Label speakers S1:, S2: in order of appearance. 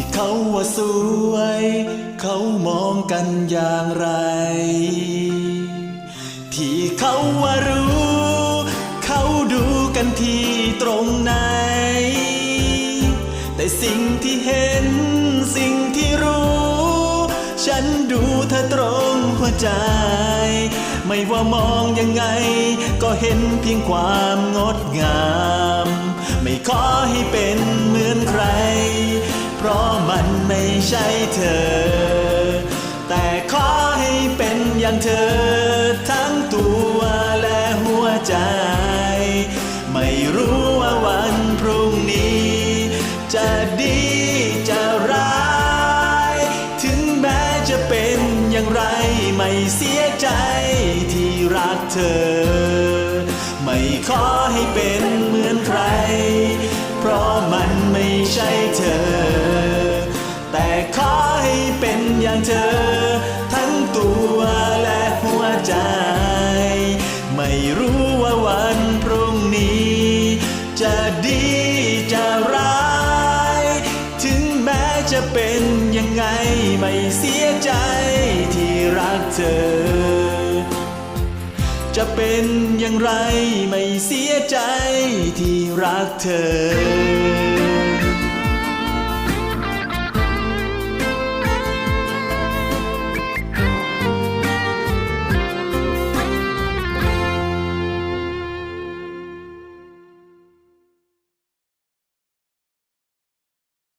S1: ที่เขาว่าสวย เขามองกันอย่างไร ที่เขาว่ารู้ เขาดูกันที่ตรงไหน แต่สิ่งที่เห็น สิ่งที่รู้ ฉันดูเธอตรงหัวใจ ไม่ว่ามองยังไง ก็เห็นเพียงความงดงาม ไม่ขอให้เป็น ไม่ใช่เธอ แต่ขอให้เป็นอย่างเธอ ทั้งตัวและหัวใจ ไม่รู้ว่าวันพรุ่งนี้ จะดีจะร้าย ถึงแม้จะเป็นอย่างไรไม่เสียใจที่รักเธอ ไม่ขอให้เป็น อย่างเธอ ทั้งตัวและหัวใจ ไม่รู้ว่าวันพรุ่งนี้ จะดีจะร้าย ถึงแม้จะเป็นยังไงไม่เสียใจที่รักเธอ จะเป็นอย่างไรไม่เสียใจที่รักเธอ